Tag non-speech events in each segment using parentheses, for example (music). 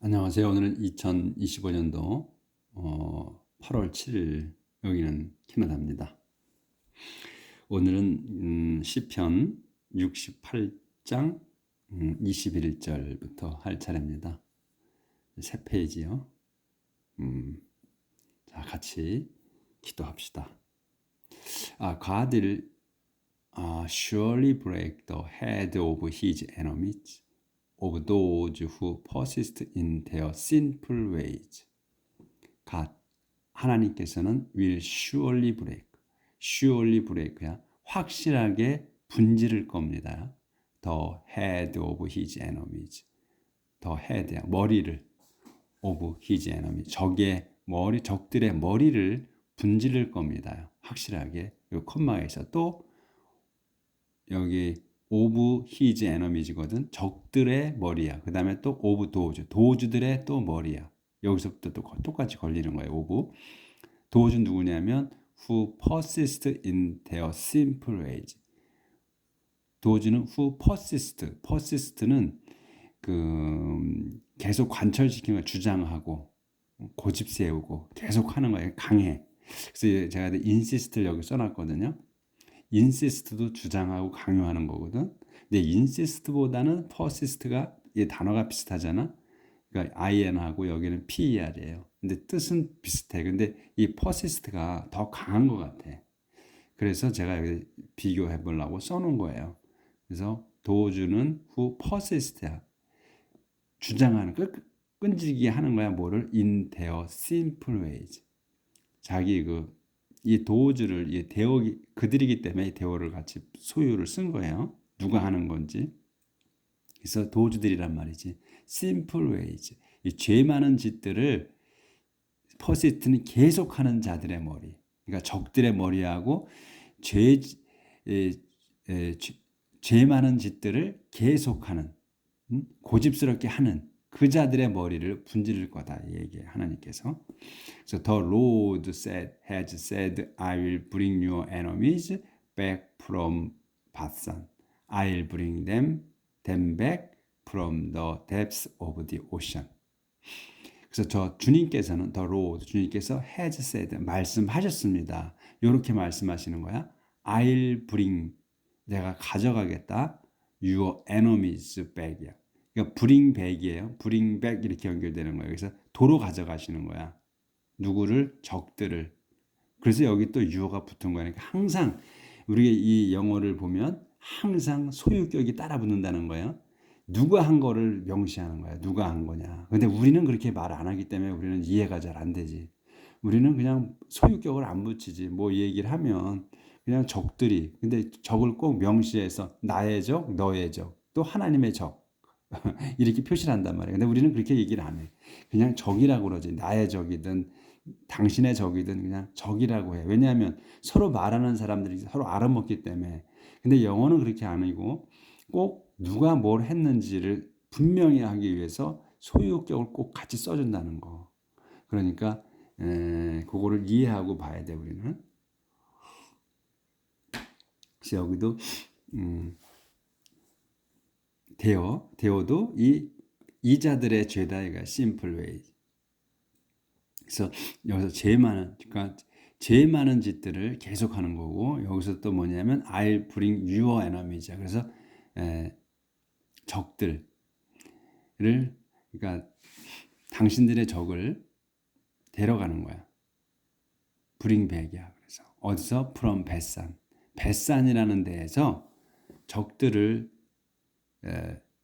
안녕하세요. 오늘은 2025년도 어, 8월 7일 여기는 캐나다입니다. 오늘은 음, 시편 68장 음, 21절부터 할 차례입니다. 세 페이지요. 음, 자 같이 기도합시다. 아, God will uh, surely break the head of his enemies. Those who persist in their sinful ways. God, 하나님께서는 will surely break, surely break야 확실하게 분지를 겁니다. The head of his enemies. The head야 머리를 of his enemies. 적의 머리, 적들의 머리를 분지를 겁니다. 확실하게. 이 콤마에서 또 여기 오브 히즈 에너미즈거든. 적들의 머리야. 그 다음에 또 오브 도우즈. 도우즈들의 또 머리야. 여기서부터 또 똑같이 걸리는 거예요. 오브. 도우즈 누구냐면 who persist in their simple ways. 도우즈는 who persist. persist는 그 계속 관철시키는 걸 주장하고 고집 세우고 계속 하는 거예요. 강해. 그래서 제가 insist를 여기 써놨거든요. 인시스트도 주장하고 강요하는 거거든. 근데 인시스트보다는 퍼시스트가 이 단어가 비슷하잖아. 그러니까 IN하고 여기는 PER이에요. 근데 뜻은 비슷해. 근데 이 퍼시스트가 더 강한 것 같아. 그래서 제가 여기 비교해 보려고 써놓은 거예요. 그래서 도주는 후 퍼시스트야. 주장하는 끈, 끈질기게 하는 거야. 뭐를 in their simple. 자기 그 이 도우즈를 이 대어 그들이기 때문에 대어를 같이 소유를 쓴 거예요. 누가 하는 건지. 그래서 도우즈들이란 말이지. simple ways. 이죄 많은 짓들을 퍼시스트는 계속하는 자들의 머리. 그러니까 적들의 머리하고 죄, 에, 에, 죄, 죄 많은 짓들을 계속하는 음? 고집스럽게 하는 그 자들의 머리를 분지를 거다 얘기 하나님께서. 그래서 the Lord said has said I will bring your enemies back from Bashan. I'll bring them them back from the depths of the ocean. 그래서 저 주님께서는 더 로드 주님께서 has said 말씀하셨습니다. 이렇게 말씀하시는 거야. I'll bring 내가 가져가겠다. Your enemies back이야. 그러니까 브링백이에요. 브링백 이렇게 연결되는 거예요. 그래서 도로 가져가시는 거야. 누구를 적들을. 그래서 여기 또 유어가 붙은 거야. 그러니까 항상 우리가 이 영어를 보면 항상 소유격이 따라 붙는다는 거예요. 누가 한 거를 명시하는 거야. 누가 한 거냐. 근데 우리는 그렇게 말 안 하기 때문에 우리는 이해가 잘 안 되지. 우리는 그냥 소유격을 안 붙이지. 뭐 얘기를 하면 그냥 적들이. 근데 적을 꼭 명시해서 나의 적, 너의 적, 또 하나님의 적. (laughs) 이렇게 표시를 한단 말이에요. 근데 우리는 그렇게 얘기를 안 해. 그냥 적이라고 그러지. 나의 적이든 당신의 적이든 그냥 적이라고 해. 왜냐하면 서로 말하는 사람들이 서로 알아먹기 때문에. 근데 영어는 그렇게 아니고 꼭 누가 뭘 했는지를 분명히 하기 위해서 소유격을 꼭 같이 써준다는 거. 그러니까 에, 그거를 이해하고 봐야 돼 우리는. 여기도 음, 되어 되어도 이 이자들의 죄다 이가 심플 웨이. 그래서 여기서 제일 많은 그러니까 제일 많은 짓들을 계속하는 거고 여기서 또 뭐냐면 I'll bring your enemies. 그래서 에, 적들을 그러니까 당신들의 적을 데려가는 거야. bring back이야. 그래서 어디서 from 벳산. 벳산이라는 데에서 적들을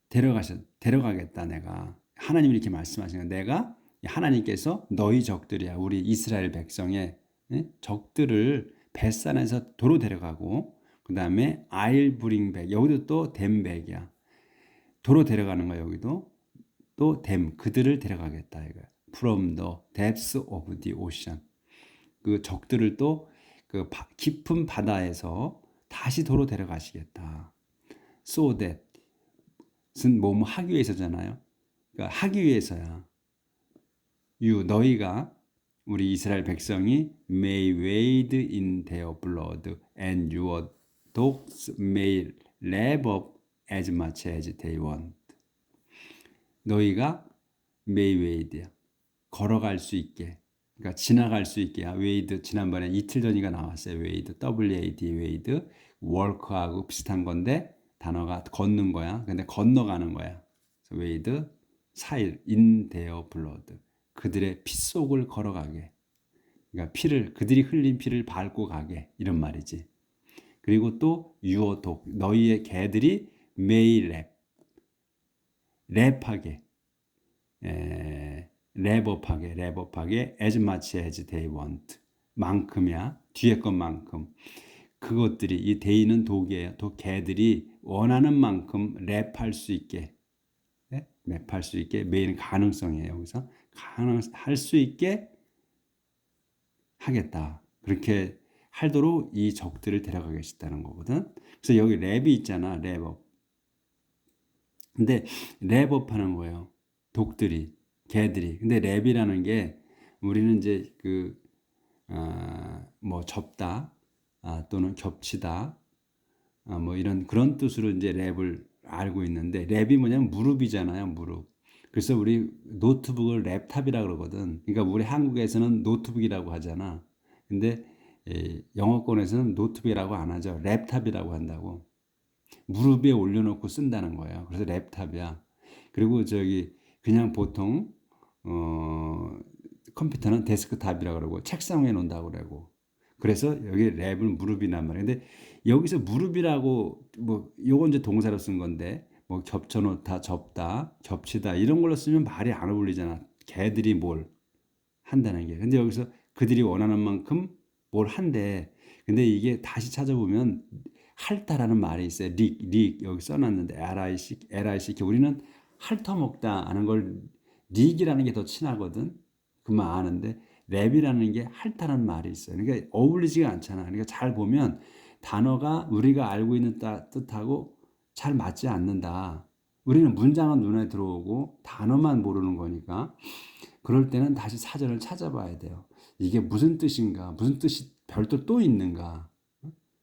데려가셔 데려가겠다 내가. 하나님이 이렇게 말씀하시는 내가 하나님께서 너희 적들이야. 우리 이스라엘 백성의 적들을 뱃산에서 도로 데려가고 그 다음에 back 여기도 또 back이야. 도로 데려가는 거야 여기도. 또 them 그들을 데려가겠다 이거. From the depths of the ocean. 그 적들을 또 그 깊은 바다에서 다시 도로 데려가시겠다. So that 은 뭐뭐 하기 위해서잖아요. 그러니까 하기 위해서야. 유 너희가 우리 이스라엘 백성이 may wade in their blood and your dogs may lap up as much as they want. 너희가 메이 웨이드야. 걸어갈 수 있게. 그러니까 지나갈 수 있게. 아, 웨이드 지난번에 이틀 전이가 나왔어요. 웨이드 WAD 웨이드 월크하고 비슷한 건데 단어가 걷는 거야. 근데 건너가는 거야. 웨이드 사일 인 데어 블러드. 그들의 피 속을 걸어가게. 그러니까 피를 그들이 흘린 피를 밟고 가게. 이런 말이지. 그리고 또 유어 독. 너희의 개들이 매일 랩. 랩하게. 에, 랩업하게. 랩업하게. As much as they want. 만큼이야. 뒤에 것만큼 그것들이 이 데이는 독이에요 독 개들이 원하는 만큼 랩할 수 있게 네? 랩할 수 있게 매일 가능성이에요 여기서 가능 할 수 있게 하겠다 그렇게 할도록 이 적들을 데려가겠다는 거거든 그래서 여기 랩이 있잖아 랩업 근데 랩업 하는 거예요. 독들이, 개들이. 근데 랩이라는 게 우리는 이제 그, 아, 뭐 접다, 아, 또는 겹치다, 아, 뭐 이런 그런 뜻으로 이제 랩을 알고 있는데 랩이 뭐냐면 무릎이잖아요, 무릎. 그래서 우리 노트북을 랩탑이라 그러거든. 그러니까 우리 한국에서는 노트북이라고 하잖아. 근데 에, 영어권에서는 노트북이라고 안 하죠. 랩탑이라고 한다고. 무릎 위에 올려놓고 쓴다는 거예요. 그래서 랩탑이야. 그리고 저기 그냥 보통 어 컴퓨터는 데스크탑이라 그러고 책상 위에 놓는다고 그러고 그래서 여기 랩은 무릎이란 말이에요. 근데 여기서 무릎이라고 뭐 요건 이제 동사로 쓴 건데 뭐 겹쳐놓다, 접다, 겹치다 이런 걸로 쓰면 말이 안 어울리잖아. 개들이 뭘 한다는 게. 근데 여기서 그들이 원하는 만큼 뭘 한대. 근데 이게 다시 찾아보면 핥다라는 말이 있어요. 릭, 릭 여기 써놨는데 LIC, LIC 우리는 핥아먹다 하는 걸 릭이라는 게 더 친하거든. 그만 아는데 랩이라는 게 핥다라는 말이 있어요. 그러니까 어울리지가 않잖아. 그러니까 잘 보면 단어가 우리가 알고 있는 뜻하고 잘 맞지 않는다. 우리는 문장은 눈에 들어오고 단어만 모르는 거니까 그럴 때는 다시 사전을 찾아봐야 돼요. 이게 무슨 뜻인가? 무슨 뜻이 별도 또 있는가?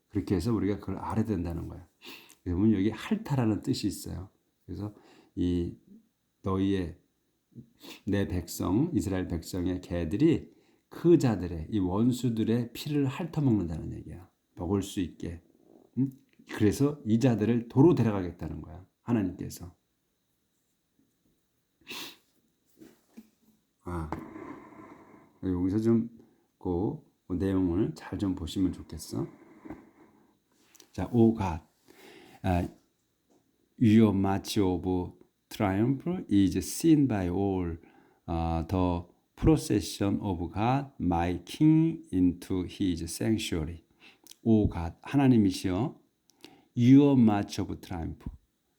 그렇게 해서 우리가 그걸 알아야 된다는 거예요. 그러면 여기 할타라는 뜻이 있어요. 그래서 이 너희의 내 백성 이스라엘 백성의 개들이 그 자들의 이 원수들의 피를 핥아먹는다는 얘기야. 먹을 수 있게. 그래서 이 자들을 도로 데려가겠다는 거야. 하나님께서. 아 여기서 좀그 내용을 잘 좀 보시면 좋겠어. 자, uh, your march of triumph is seen by all. Uh, the procession of God, my King, into His sanctuary. O God, 하나님이시여, your march of triumph,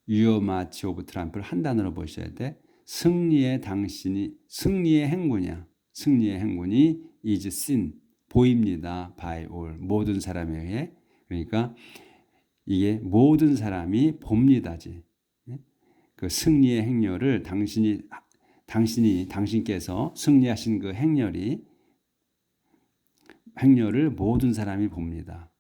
your march of triumph를 한 단어로 보셔야 돼. 승리의 당신이 승리의 행군이야. 승리의 행군이 is seen 보입니다. by all 모든 사람에 의해 그러니까 이게 모든 사람이 봅니다지. 예? 그 승리의 행렬을 당신이 당신이 당신께서 승리하신 그 행렬이 행렬을 모든 사람이 봅니다.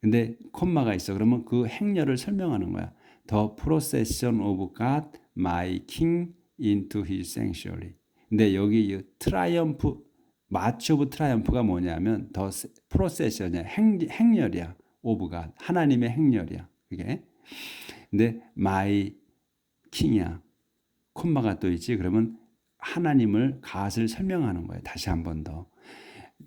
근데 콤마가 있어. 그러면 그 행렬을 설명하는 거야. The procession of God, my King, into His sanctuary. 근데 여기 트라이엄프 마치 오브 트라이엄프가 뭐냐면 더 프로세션이야 행, 행렬이야 오브가 하나님의 행렬이야. 그게. 근데 마 이 킹이야. 콤마가 또 있지. 그러면 하나님을 갓을 설명하는 거예요. 다시 한 번 더.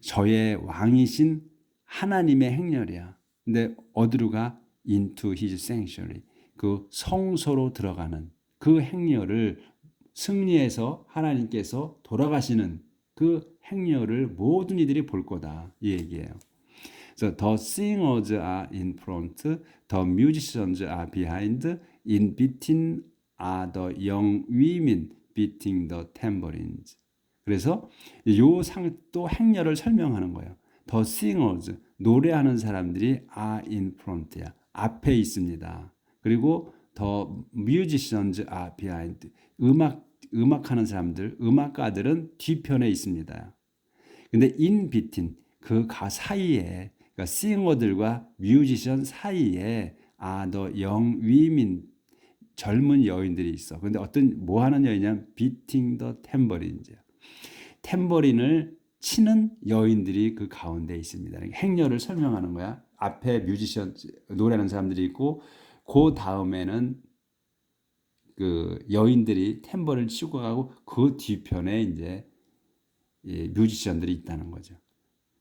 저의 왕이신 하나님의 행렬이야. 근데 어디로 가? into his sanctuary. 그 성소로 들어가는 그 행렬을 승리해서 하나님께서 돌아가시는 그 행렬을 모든 이들이 볼 거다. 이 얘기예요. So the singers are in front, the musicians are behind, in between are the young women beating the tambourines. 그래서 요 상 또 행렬을 설명하는 거예요. The singers 노래하는 사람들이 are in front야. 앞에 있습니다. 그리고 the musicians are behind. 음악 음악하는 사람들, 음악가들은 뒤편에 있습니다. 근데 in between 그가 사이에 그러니까 싱어들과 뮤지션 사이에 아, 너영 위민 젊은 여인들이 있어. 근데 어떤 뭐 하는 여인이냐면 비팅 더 템버린이죠. 템버린을 치는 여인들이 그 가운데 있습니다. 행렬을 설명하는 거야. 앞에 뮤지션 노래하는 사람들이 있고 그 다음에는 그 여인들이 템버를 치고 가고 그 뒤편에 이제 뮤지션들이 있다는 거죠.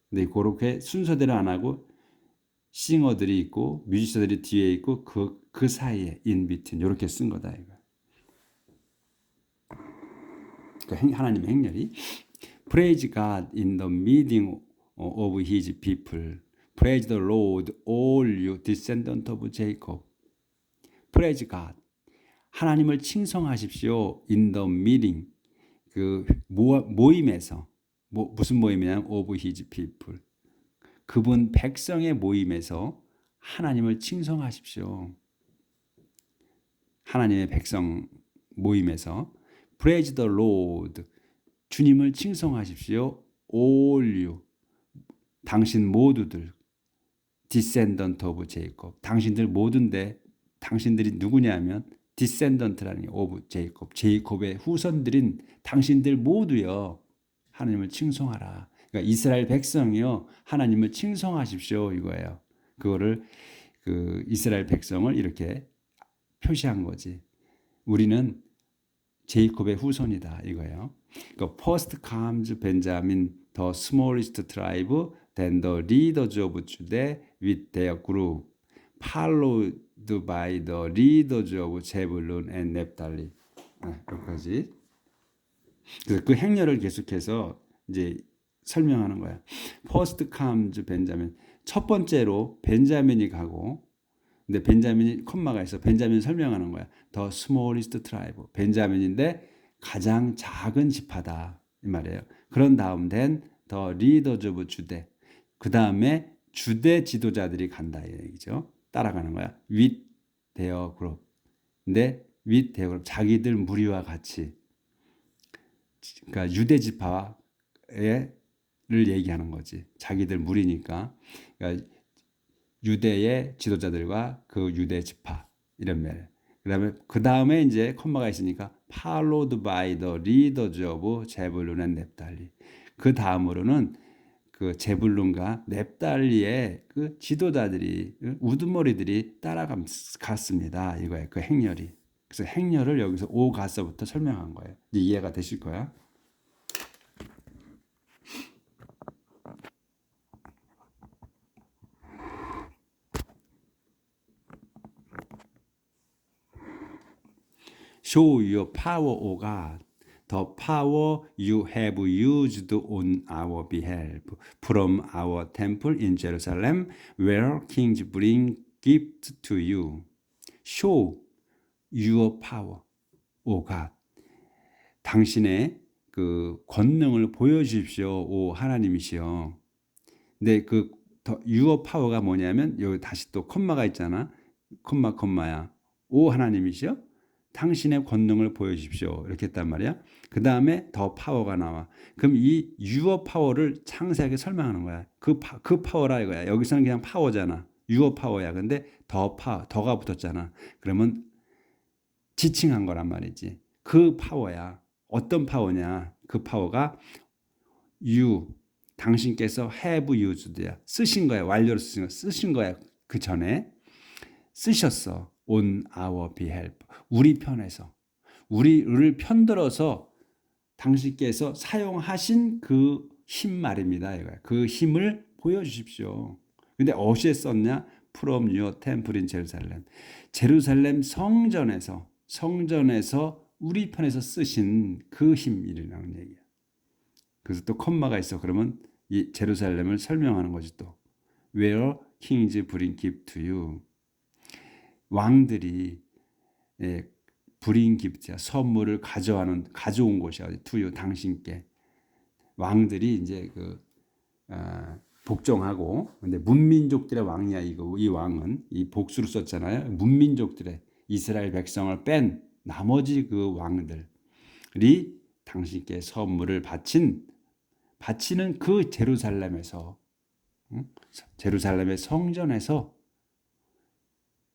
근데 그렇게 순서대로 안 하고 싱어들이 있고 뮤지션들이 뒤에 있고 그, 그 사이에 인비튼 이렇게 쓴 거다 이거. 그 하나님 행렬이 Praise God in the meeting of His people. Praise the Lord, all you descendant of Jacob. Praise God. 하나님을 칭송하십시오. In the meeting. 그 모임에서 뭐, 무슨 모임이냐면 of his people. 그분 백성의 모임에서 하나님을 칭송하십시오. 하나님의 백성 모임에서 praise the Lord. 주님을 칭송하십시오. all you. 당신 모두들. descendant of Jacob. 당신들 모든데 당신들이 누구냐면 디센던트라는 오브 제이콥, 제이콥의 후손들인 당신들 모두여 하나님을 칭송하라. 그러니까 이스라엘 백성이요 하나님을 칭송하십시오 이거예요. 그거를 그 이스라엘 백성을 이렇게 표시한 거지. 우리는 제이콥의 후손이다 이거예요. 그 comes Benjamin, the smallest tribe, then the leaders of Judah with their group, followed by the leaders of Zebulun and Naphtali. 아, 여기까지. 그 행렬을 계속해서 이제 설명하는 거야. First comes Benjamin. 첫 번째로 벤자민이 가고 근데 벤자민이 콤마가 있어. 벤자민 설명하는 거야. The smallest tribe. 벤자민인데 가장 작은 지파다. 이 말이에요. 그런 다음 된 The leaders of Judah. 그 다음에 주대 지도자들이 간다 이 얘기죠. 따라가는 거야. with their group. 근데 with their group. 자기들 무리와 같이. 그러니까 유대 지파의 를 얘기하는 거지. 자기들 무리니까. 그러니까 유대의 지도자들과 그 유대 지파 이런 말. 그다음에 그 다음에 이제 콤마가 있으니까 followed by the leaders of 제블룬 and 넵달리. 그 다음으로는 그 제블룬과 넵달리의 그 지도자들이 우두머리들이 따라갔습니다. 이거예요. 그 행렬이. 그래서 행렬을 여기서 오 가서부터 설명한 거예요. 이제 이해가 되실 거야. Show your power, O God, the power you have used on our behalf from our temple in Jerusalem, where kings bring gifts to you. Show your power, O God. 당신의 그 권능을 보여주십시오, 오 하나님이시여. 근데 그 유어 파워가 뭐냐면 여기 다시 또 콤마가 있잖아. 콤마 콤마야. 오 하나님이시여. 당신의 권능을 보여주십시오. 이렇게 했단 말이야. 그 다음에 더 파워가 나와. 그럼 이 유어 파워를 창세하게 설명하는 거야. 그, 파, 그 파워라 이거야. 여기서는 그냥 파워잖아. 유어 파워야. 근데 더 파, 더가 붙었잖아. 그러면 지칭한 거란 말이지. 그 파워야. 어떤 파워냐? 그 파워가 you, 당신께서 have used야. 쓰신 거야. 완료로 쓰신 거야. 쓰신 거야. 그 전에 쓰셨어. On our behalf. 우리 편에서 우리를 편들어서 당신께서 사용하신 그 힘 말입니다. 그 힘을 보여주십시오. 근데 어디에 썼냐? From your temple in Jerusalem. 제루살렘 성전에서 성전에서 우리 편에서 쓰신 그 힘이라는 얘기야. 그래서 또 콤마가 있어. 그러면 이 제루살렘을 설명하는 거지 또. Where kings bring gift to you. 왕들이 예, 브링 기프트야 선물을 가져와는 가져온 곳이야. 투유 당신께. 왕들이 이제 그 어, 복종하고 근데 문민족들의 왕이야 이거 이 왕은. 이 복수로 썼잖아요. 문민족들의 이스라엘 백성을 뺀 나머지 그 왕들이 당신께 선물을 바친 바치는 그 제루살렘에서 응? 제루살렘의 성전에서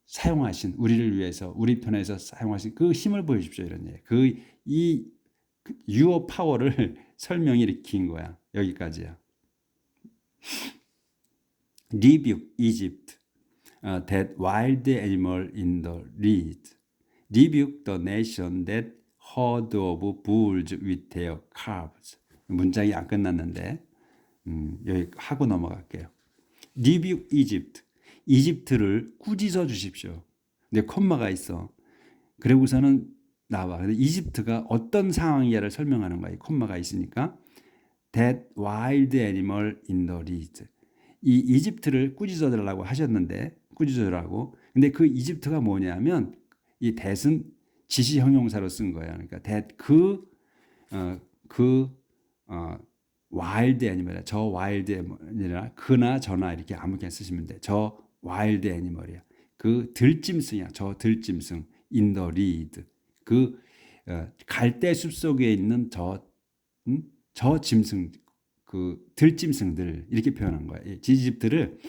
사용하신 우리를 위해서 우리 편에서 사용하신 그 힘을 보여주십시오 이런 얘기. 그이 유어 파워를 설명이 긴 거야. 여기까지야. Egypt uh, that wild animal in the reed. rebuke the nation that herd of bulls with their calves. 문장이 안 끝났는데 음, 여기 하고 넘어갈게요. rebuke Egypt. 이집트를 꾸짖어 주십시오. 근데 콤마가 있어. 그리고서는 나와. 이집트가 어떤 상황이야를 설명하는 거야. 이 콤마가 있으니까. That wild animal in the reed. 이 이집트를 꾸짖어 달라고 하셨는데 꾸짖어 달라고. 근데 그 이집트가 뭐냐면 이 that은 지시 형용사로 쓴 거예요. 그러니까 that 그 어, 그 어, 와일드 애니멀이야. 저 와일드 애니멀이라 그나 저나 이렇게 아무렇게나 쓰시면 돼. 저 와일드 애니멀이야. 그 들짐승이야. 저 들짐승 the reed. 그 어, 갈대 숲 속에 있는 저, 음? 저 짐승, 그 들짐승들 이렇게 표현한. 이 지집들을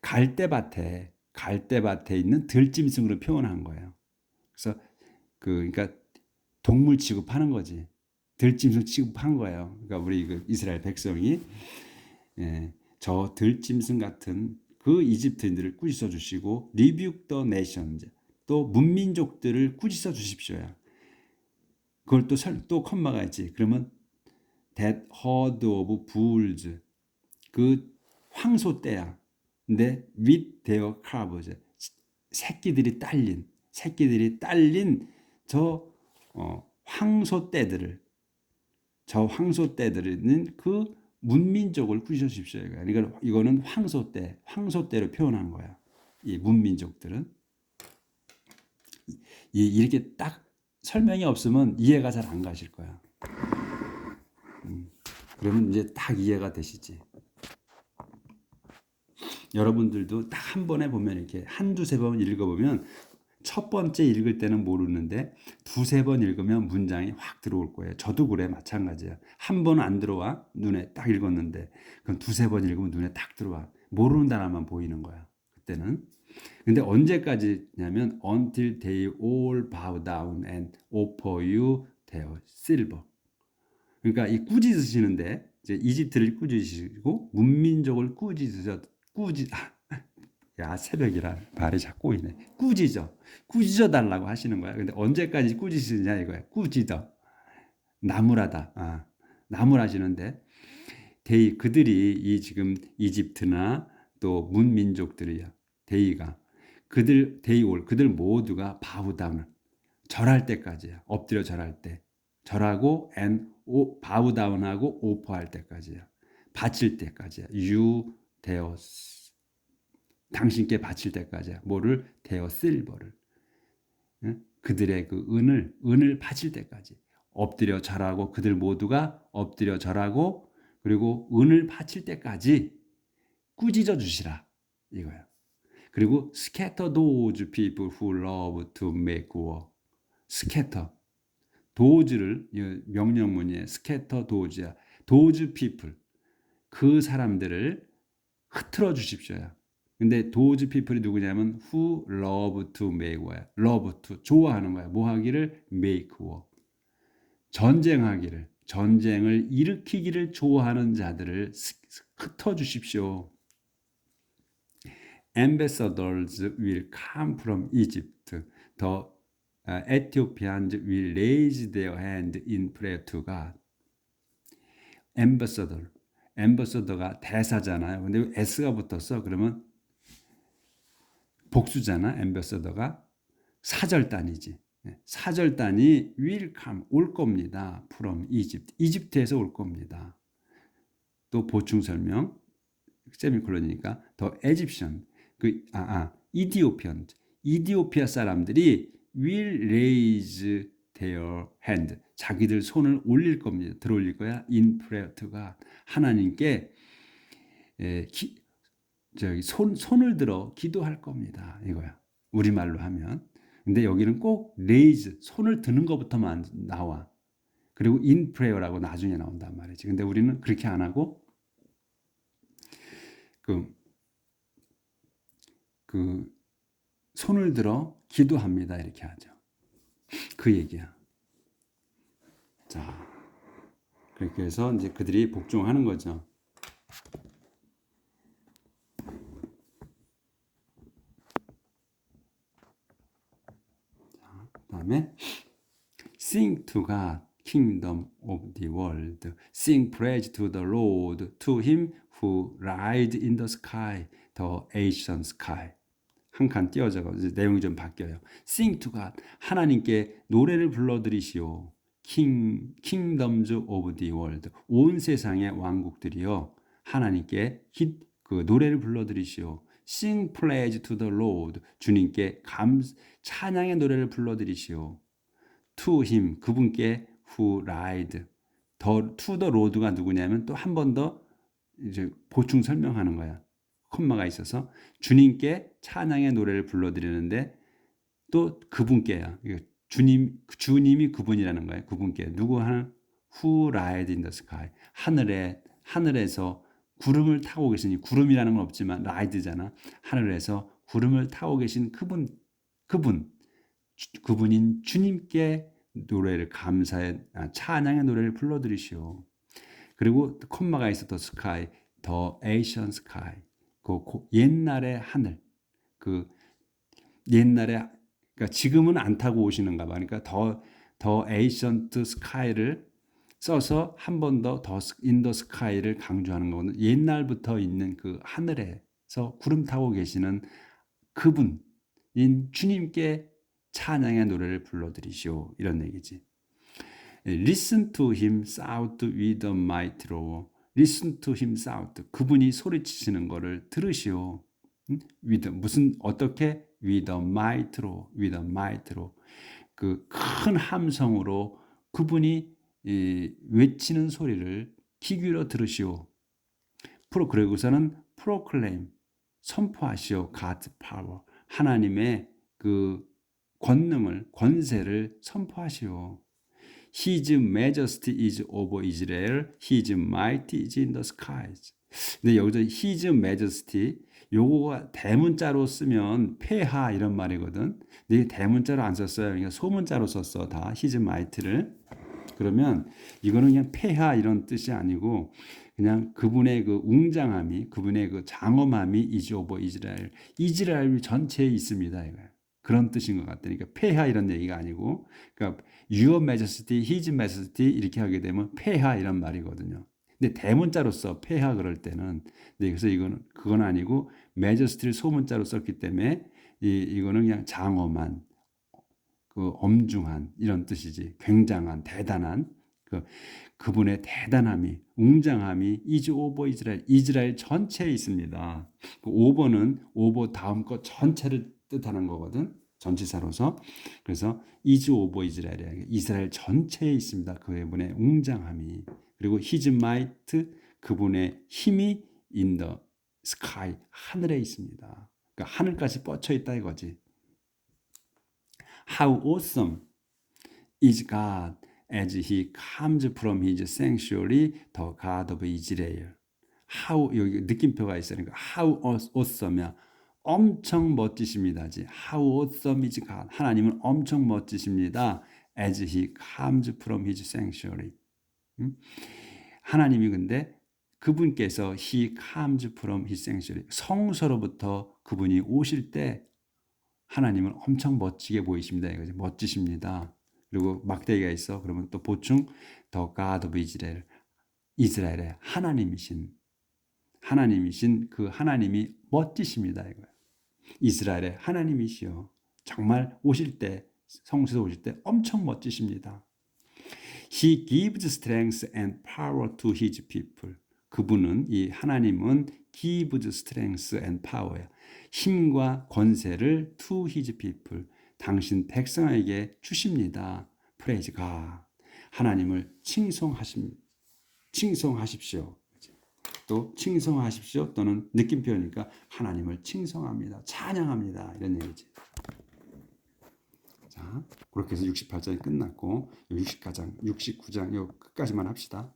갈대밭에 갈대밭에 있는 들짐승으로 표현한 거예요. 그래서 그 그러니까 동물 취급하는 거지. 들짐승 취급한 거예요. 그러니까 우리 그 이스라엘 백성이 예, 저 들짐승 같은 그 이집트인들을 꾸짖어 주시고 리뷰 더 네션 또 문민족들을 꾸짖어 주십시오야. 그걸 또, 설, 또 컴마가 있지. 그러면 that herd of bulls 그 황소 떼야. 근데 with their calves 새끼들이 딸린 새끼들이 딸린 저 어, 황소 떼들을 저 황소 떼들은 그 문민족을 주십시오. 그러니까 이거는 황소 떼, 황소 떼로 표현한 거야. 이 문민족들은 이렇게 딱 설명이 없으면 이해가 잘 안 가실 거야. 음, 그러면 이제 딱 이해가 되시지. 여러분들도 딱 한 번에 보면 이렇게 한두 세 번 읽어보면 첫 번째 읽을 때는 모르는데 두세 번 읽으면 문장이 확 들어올 거예요. 저도 그래 마찬가지야. 한 번 안 들어와 눈에 딱 읽었는데 그럼 두세 번 읽으면 눈에 딱 들어와. 모르는 단어만 보이는 거야. 그때는. 근데 언제까지냐면 until they all bow down and offer you their silver. 그러니까 이 꾸짖으시는데 이제 이집트를 꾸짖으시고 문민족을 꾸짖으셔 꾸짖 야 새벽이라 말이 자꾸 있네. 꾸짖어 꾸짖어 달라고 하시는 거야. 근데 언제까지 꾸짖으냐 이거야. 꾸짖어 나무라다. 아, 나무라시는데 데이 그들이 이 지금 이집트나 또 문민족들이야. 데이가 그들 데이올 그들 모두가 바우다운 절할 때까지야. 엎드려 절할 때. 절하고 앤 바우다운하고 오퍼할 때까지야. 바칠 때까지야. 유 데어스 당신께 바칠 때까지야. 뭐를 데어 실버를 그들의 그 은을 은을 바칠 때까지 엎드려 절하고 그들 모두가 엎드려 절하고 그리고 은을 바칠 때까지 꾸짖어 주시라 이거야. 그리고 scatter those people who love to make war. scatter. 도즈를 명령문이에 scatter doze야. those people. 그 사람들을 흐트러 주십시오야. 근데 those people이 누구냐면 who love to make war. love to 좋아하는 거야. 뭐 하기를 make war. 전쟁하기를 전쟁을 일으키기를 좋아하는 자들을 흩어 주십시오. ambassadors will come from Egypt. The uh, Ethiopians will raise their hand in prayer to God. ambassador. ambassador가 대사잖아요. 근데 s가 붙었어. 그러면 복수잖아. ambassador가 사절단이지. 사절단이 will come 올 겁니다. from Egypt. 이집트에서 올 겁니다. 또 보충 설명 세미콜론이니까 더 에집션 그, 아, 아, 이디오피언. 이디오피아 사람들이 will raise their hand. 자기들 손을 올릴 겁니다. 들어올릴 거야. in prayer to가 하나님께 에, 기, 저기 손, 손을 들어 기도할 겁니다. 이거야. 우리말로 하면. 근데 여기는 꼭 raise, 손을 드는 것부터만 나와. 그리고 in prayer라고 나중에 나온단 말이지. 근데 우리는 그렇게 안 하고 그, 그 손을 들어 기도합니다. 이렇게 하죠. 그 얘기야. 자, 그렇게 해서 이제 그들이 복종하는 거죠. 다음에 sing to God, kingdom of the world. Sing praise to the Lord, to him who rides in the sky, the Asian sky. 한 칸 띄워져가 이제 내용이 좀 바뀌어요. Sing to God. 하나님께 노래를 불러드리시오. King, kingdoms of the world. 온 세상의 왕국들이요. 하나님께 히, 그 노래를 불러드리시오. Sing praise to the Lord. 주님께 감, 찬양의 노래를 불러드리시오. To him. 그분께 who ride. 더, to the Lord가 누구냐면 또 한 번 더 이제 보충 설명하는 거야. 콤마가 있어서 주님께 찬양의 노래를 불러드리는데 또 그분께야. 주님 주님이 그분이라는 거예요. 그분께 누구 하나 who ride in the sky 하늘에 하늘에서 구름을 타고 계시니 구름이라는 건 없지만 라이드잖아. 하늘에서 구름을 타고 계신 그분 그분 주- 그분인 주님께 노래를 감사의 아, 찬양의 노래를 불러 드리시오. 그리고 콤마가 있어 더 스카이 더 에이션 스카이 그 고- 옛날의 하늘 그 옛날에 그러니까 지금은 안 타고 오시는가 봐. 그러니까 더더 에이션트 스카이를 써서 한번더더 인더 스카이를 강조하는 거거든. 옛날부터 있는 그 하늘에서 구름 타고 계시는 그분인 주님께 찬양의 노래를 불러드리시오. 이런 얘기지. 예, Listen to him shout with a mighty roar. Listen to him shout. 그분이 소리치시는 거를 들으시오. 응? with 무슨 어떻게 with a mighty roar, with a mighty roar. 그 큰 함성으로 그분이 이, 외치는 소리를 귀 기울여 들으시오. 프로 그러고서는 proclaim 선포하시오. God's power 하나님의 그 권능을 권세를 선포하시오. His majesty is over Israel. His might is in the skies. 근데 여기서 His majesty 요거가 대문자로 쓰면 폐하 이런 말이거든. 근데 대문자로 안 썼어요. 그러니까 소문자로 썼어. 다 His might를. 그러면 이거는 그냥 폐하 이런 뜻이 아니고 그냥 그분의 그 웅장함이 그분의 그 장엄함이 over Israel. 이스라엘 전체에 있습니다. 이거예요. 그런 뜻인 것 같으니까 폐하 이런 얘기가 아니고 그러니까 Your Majesty, His Majesty 이렇게 하게 되면 폐하 이런 말이거든요. 근데 대문자로서 폐하 그럴 때는 근데 그래서 이거는 그건 아니고 Majesty를 소문자로 썼기 때문에 이 이거는 그냥 장엄한 그 엄중한 이런 뜻이지 굉장한 대단한 그 그분의 대단함이 웅장함이 이즈 오버 이스라엘 이스라엘 전체에 있습니다. 그 오버는 오버 다음 것 전체를 뜻하는 거거든. 전치사로서 그래서 이즈 오버 이스라엘이 이스라엘 전체에 있습니다. 그분의 웅장함이 그리고 히즈 마이트 그분의 힘이 the sky 하늘에 있습니다. 그러니까 하늘까지 뻗쳐 있다 이거지. How awesome is God as he comes from his sanctuary, the God of Israel. How 여기 느낌표가 있어요. 그러니까 how awesome야. 엄청 멋지십니다지. How awesome is God. 하나님은 엄청 멋지십니다. As he comes from his sanctuary. 음? 하나님이 근데 그분께서 he comes from his sanctuary. 성소로부터 그분이 오실 때 하나님은 엄청 멋지게 보이십니다. 이거지. 멋지십니다. 그리고 막대기가 있어. 그러면 또 보충 더 God of Israel. 이스라엘의 하나님이신 하나님이신 그 하나님이 멋지십니다. 이거예요. 이스라엘의 하나님이시여. 정말 오실 때 성수에 오실 때 엄청 멋지십니다. He gives strength and power to his people. 그분은 이 하나님은 gives strength and power야. 힘과 권세를 to his people. 당신 백성에게 주십니다. Praise God. 하나님을 칭송하십 칭송하십시오. 또 칭송하십시오 또는 느낌표니까 하나님을 칭송합니다. 찬양합니다. 이런 얘기지. 자, 그렇게 해서 68장이 끝났고 60가장, 69장 요 끝까지만 합시다.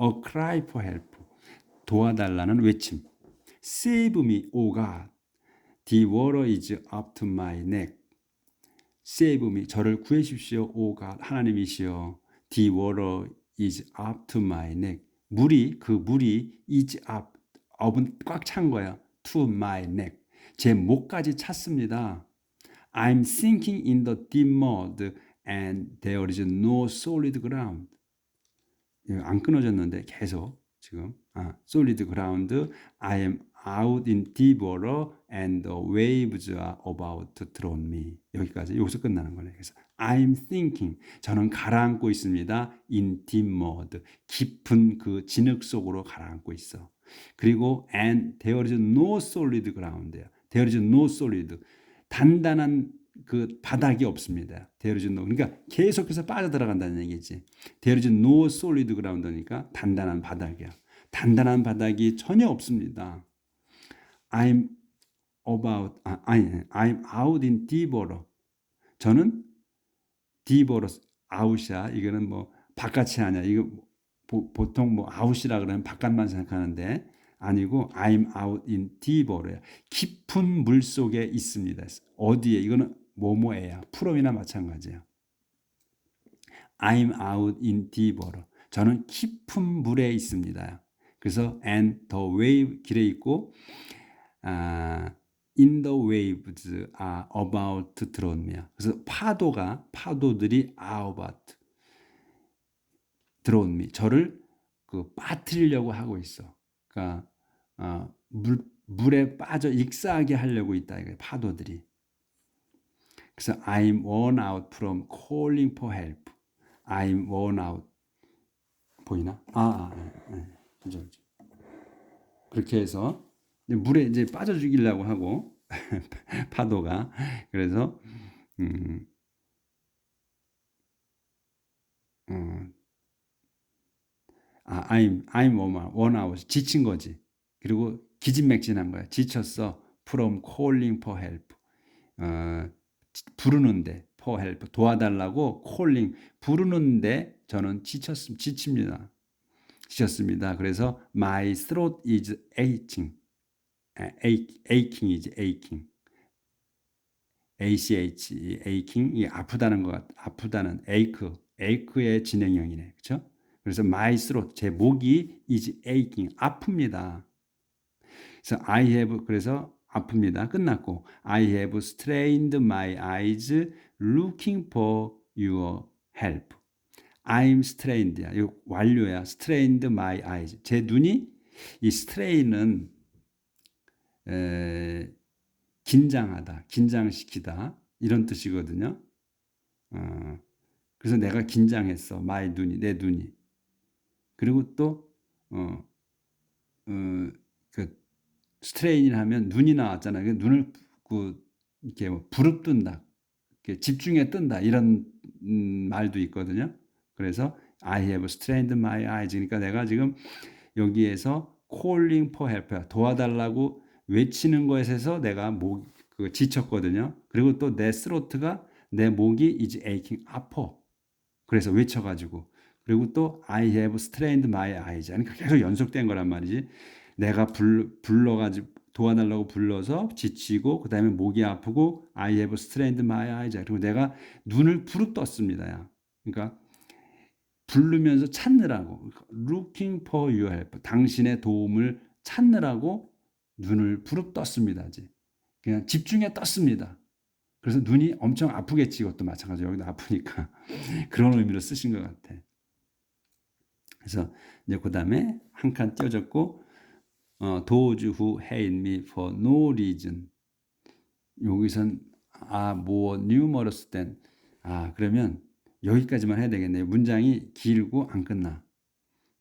A cry for help. 도와달라는 외침. Save me, O God. The water is up to my neck. Save me. 저를 구해주십시오. 오가 하나님이시여. The water is up to my neck. 물이 그 물이 is up. up은 꽉 찬 거야. To my neck. 제 목까지 찼습니다. I'm sinking in the deep mud and there is no solid ground. 안 끊어졌는데 계속 지금 아, solid ground. I am out in deep water and the waves are about to drown me. 여기까지 여기서 끝나는 거네. 그래서 I'm thinking 저는 가라앉고 있습니다. in deep mud 깊은 그 진흙 속으로 가라앉고 있어. 그리고 and there is no solid ground야. there is no solid 단단한 그 바닥이 없습니다. there is no 그러니까 계속해서 빠져 들어간다는 얘기지. there is no solid ground니까 단단한 바닥이야. 단단한 바닥이 전혀 없습니다. I'm about 아, 아니 I'm out in water. 저는 water out이야. 이거는 뭐 바깥이 아니야. 이거 보, 보통 뭐 out이라 그러면 바깥만 생각하는데 아니고 I'm out in water야. 깊은 물 속에 있습니다. 어디에? 이거는 뭐뭐에야. 프롬이나 마찬가지야. I'm out in water. 저는 깊은 물에 있습니다. 그래서 and the wave 길에 있고 아, in the waves are about me. 그래서 파도가 파도들이 are about me. 저를 그 빠뜨리려고 하고 있어. 그러니까 어, 물 물에 빠져 익사하게 하려고 있다 이거 파도들이. 그래서 I'm worn out from calling for help. I'm worn out. 보이나? 아, 아, 아, 아. 그렇게 해서 물에 이제 빠져 죽이려고 하고 (laughs) 파도가 그래서 음, 어, 아, I'm I'm one hour 지친 거지. 그리고 기진맥진한 거야. 지쳤어. From calling for help. 어, 부르는데 for help 도와달라고 calling 부르는데 저는 지쳤 지칩니다. 지쳤습니다. 그래서 my throat is aching. Is aching. ach aching 이 아프다는 것 아프다는 ache ache의 진행형이네. 그렇죠? 그래서 my throat 제 목이 is aching 아픕니다. 그래서 I have 그래서 아픕니다. 끝났고 I have strained my eyes looking for your help. I'm strained야. 이거 완료야. strained my eyes. 제 눈이 이 strain은 에, 긴장하다, 긴장시키다 이런 뜻이거든요. 어, 그래서 내가 긴장했어. my 눈이 내 눈이. 그리고 또 어, 어, 그 스트레인을 하면 눈이 나왔잖아요. 그 눈을 그 이렇게 뭐 부릅 뜬다, 이렇게 집중해 뜬다 이런 음, 말도 있거든요. 그래서 I have strained my eyes. 그러니까 내가 지금 여기에서 calling for help 도와달라고 외치는 것에서 내가 목 그 지쳤거든요. 그리고 또 내 스로트가 내 목이 is aching 아파. 그래서 외쳐가지고 그리고 또 I have strained my eyes. 그러니까 계속 연속된 거란 말이지. 내가 불, 불러가지고 도와달라고 불러서 지치고 그 다음에 목이 아프고 I have strained my eyes. 그리고 내가 눈을 부릅떴습니다. 그러니까 부르면서 찾느라고 looking for your help. 당신의 도움을 찾느라고 눈을 부릅떴습니다. 그냥 집중해 떴습니다. 그래서 눈이 엄청 아프겠지 이것도 마찬가지 여기도 아프니까 (laughs) 그런 의미로 쓰신 것 같아. 그래서 이제 그 다음에 한 칸 띄워졌고 어, those who hate me for no reason 여기선 아 more numerous than 아 그러면 여기까지만 해야 되겠네요. 문장이 길고 안 끝나.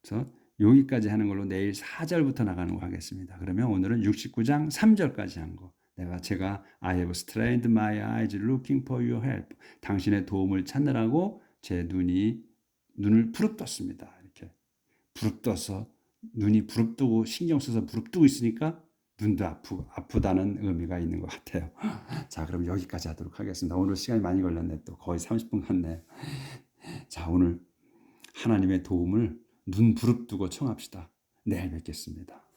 그래서 여기까지 하는 걸로 내일 4절부터 나가는 거 하겠습니다. 그러면 오늘은 69장 3절까지 한 거. 내가 제가 I have strained my eyes looking for your help. 당신의 도움을 찾느라고 제 눈이 눈을 부릅떴습니다. 이렇게 부릅떠서 눈이 부릅뜨고 신경 써서 부릅뜨고 있으니까 눈도 아프, 아프다는 의미가 있는 것 같아요. (laughs) 자, 그럼 여기까지 하도록 하겠습니다. 오늘 시간이 많이 걸렸네. 또 거의 30분 갔네. 자, 오늘 하나님의 도움을 눈 부릅뜨고 청합시다. 내일 뵙겠습니다.